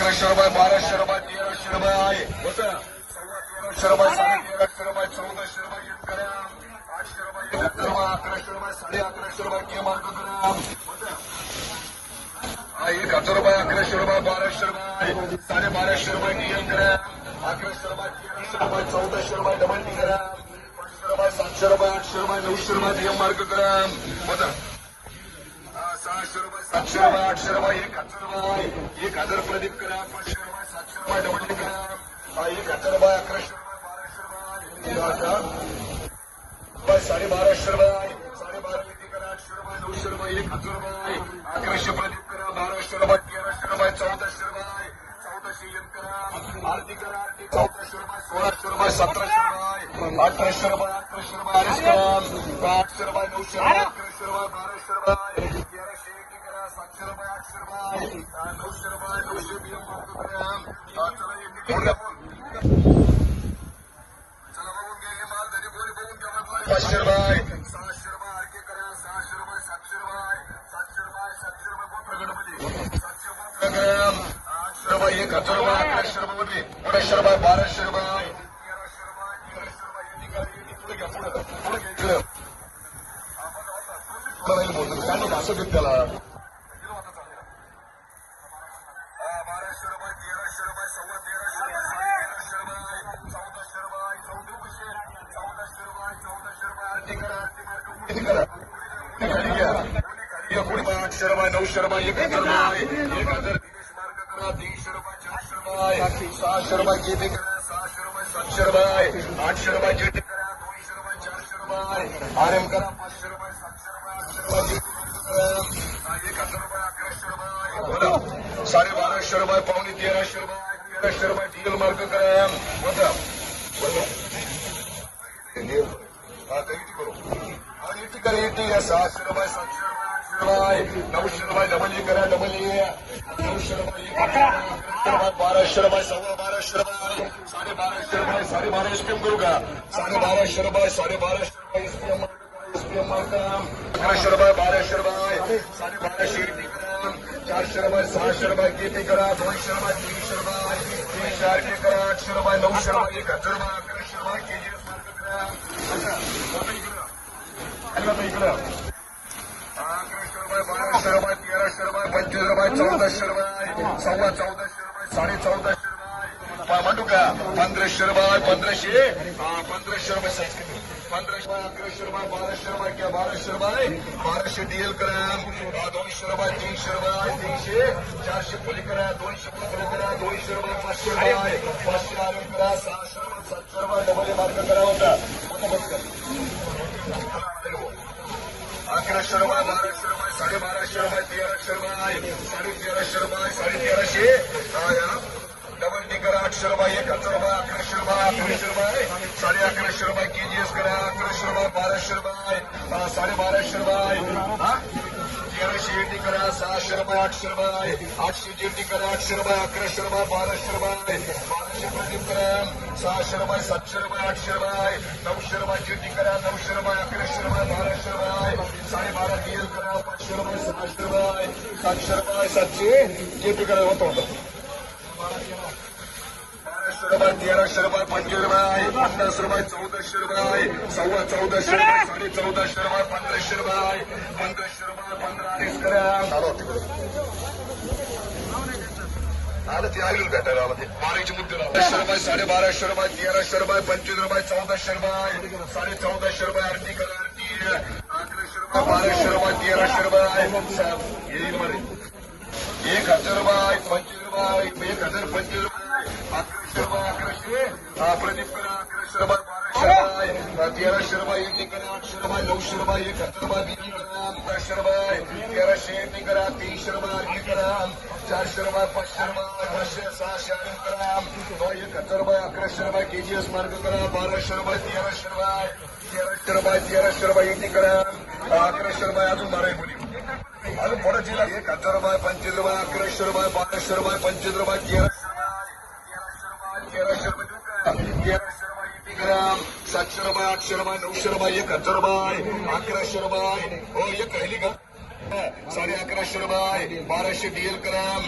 अकराशे रुपये बाराशे रुपये तेराशे रुपये आहे. तेराशे रुपये साडे तेराशे रुपये चौदाशे रुपये एक ग्रॅम आठशे रुपये एक रुपये अकराशे रुपये साडे अकराशे रुपये के मार्क ग्राम एक हजार रुपये अकराशे रुपये बाराशे रुपये साडे बाराशे रुपये एम ग्रॅम अकराशे रुपये तेराशे रुपये चौदाशे रुपये डबल ग्रॅम पाचशे रुपये सातशे रुपये आठशे रुपये नऊशे रुपये टी एम मार्क ग्रॅम होता सहाशे रुपये सातशे रुपये आठशे रुपये एक हजार रुपये एक हजार प्रदीप ग्रॅम पाचशे रुपये सातशे रुपये डबल टी एक हजार रुपये अकराशे रुपये बाराशे रुपये साडे बाराशे रुपये साडे बारा किती करा आठशे रुपये नऊशे रुपये एक हजार रुपये अकराशे प्रदीप करा बाराशे रुपये तेराशे रुपये चौदाशे रुपये चौदाशे एक करा आरती करा आरती चौदाशे रुपये सोळाशे रुपये सतराशे रुपये अठराशे रुपये अठराशे रुपये अडीच करा आठशे रुपये नऊशे रुपये अकराशे रुपये एक करा रुपये आठशे रुपये नऊशे रुपये नऊशे बियम चला एक चला बघून घ्या माल बोली बघून पाचशे रुपये सहाशे रुपये आरके करा सहाशे रुपये सातशे रुपये सातशे रुपये सातशे रुपये गणपती सातशे आठशे रुपये एक हजार रुपये अकराशे रुपये मध्ये अडीचशे रुपये बाराशे रुपये तेराशे रुपये तेराशे रुपये यांनी पुढे घ्या पुढे पुढे घ्या आपण असं त्याला हा, बाराशे रुपये तेराशे रुपये सव्वा तेराशे रुपये साडे तेराशे रुपये चौदाशे रुपये चौदाशे चौदाशे रुपये चौदाशे रुपये आरती करा आरती मार्क पुढे करा पुढे खाली घ्या पुढे खाली घ्या पुढे आठशे रुपये नऊशे रुपये एक हजार रुपये एक हजार दिनेश मार्क करा तीनशे रुपये चारशे रुपये सहाशे रुपये केटी करा सहाशे रुपये सातशे रुपये आठशे रुपये जेटी करा दोनशे रुपये चारशे रुपये आर एम करा पाचशे रुपये सातशे रुपये आठशे रुपये जेटी मार्क करा एक हजार रुपये अकराशे रुपये बोला साडे बाराशे रुपये पावणे तेराशे रुपये तेराशे रुपये डिझेल मार्क करा होता हा तर इथे करू आणि इथे करा इथे या सहाशे रुपये सातशे रुपये आठशे रुपये नऊशे रुपये डबल ए करा डबल ए नऊशे रुपये एक हजार रुपये, बाराशे रुपये सव्वा बाराशे रुपये साडे बाराशे रुपये साडे बारा एसपीएम करू का साडे बाराशे रुपये साडे बाराशे रुपये एसपीएम एसपीएम मार्का अकराशे रुपये बाराशे रुपये साडे बाराशे इटी करा चारशे रुपये सहाशे रुपये केटी करा दोनशे रुपये तीनशे रुपये तीनशे आरटी करा आठशे रुपये नऊशे रुपये एक हजार रुपये अकराशे रुपये केजी मार्क करा आता, आता इकडं. आता इकडं. अकराशे रुपये पंचवीस रुपये सव्वा साडे म्हणू का पंधराशे रुपये पंधराशे पंधराशे रुपये साईज पंधराशे अकराशे रुपये बाराशे रुपये किंवा बाराशे रुपये बाराशे डीएल करा दोनशे रुपये तीनशे रुपये तीनशे चारशे पोली करा दोनशे पंधरा करा दोनशे रुपये पाचशे रुपये पाचशे आरएम करा सहाशे रुपये सातशे रुपये डबल मार्ग करा होता होता बघ अकराशे रुपये बाराशे रुपये साडे बाराशे रुपये तेराशे रुपये साडे तेराशे रुपये साडे तेराशे डबल टी करा आठशे रुपये एक हजार रुपये शर्मा रुपये अकराशे रुपये साडे अकराशे रुपये केजीएस करा अकराशे रुपये बाराशे रुपये अं, साडे बाराशे रुपये हा? तेराशे करा करा सहाशे रुपये आठशे रुपये आठशे जेटी करा आठशे रुपये अकराशे रुपये बाराशे रुपये बाराशे प्रदीप करा. सहाशे रुपये सातशे रुपये आठशे रुपये नऊशे रुपये जेटी करा नऊशे रुपये अकराशे रुपये बाराशे रुपये साडेबारा डीएल करा पाचशे रुपये सहाशे रुपये सातशे रुपये सातशे जेटी करा होतो. शर्मा बाराशे रुपये तेराशे रुपये पंचवीस रुपये पन्नास रुपये चौदाशे रुपये सव्वा चौदाशे रुपये साडे चौदाशे रुपये पंधराशे रुपये पंधराशे रुपये पंधरा अडीच करा आलं ते आलेलं भेटायला आलं ते. बाराशे मुद्दे बाराशे रुपये साडे बाराशे रुपये तेराशे रुपये पंचवीस रुपये चौदाशे रुपये साडे चौदाशे रुपये आरती करा आरती. अकराशे रुपये बाराशे रुपये तेराशे रुपये येईल नऊशे एक हज़ार बिल करा अकराशे रुपये एक करा तीनशे रुपये अर्धी करा चारशे रुपये पाचशे रुपये पाचशे सहाशे अर्धी करा। एक हज़ार मार्ग करा बाराशे रुपये तेराशे रुपये तेराशे रुपये तेराशे रुपये एक करा। अकराशे रुपये बारा मुली अजून पुढे जिल्हा एक हज़ार रुपये पंचवीस ग्राम सातशे रुपये आठशे रुपये नऊशे रुपये एक हजार रुपये अकराशे रुपये हो एक राहिली का? साडे अकराशे रुपये बाराशे डीएल कराम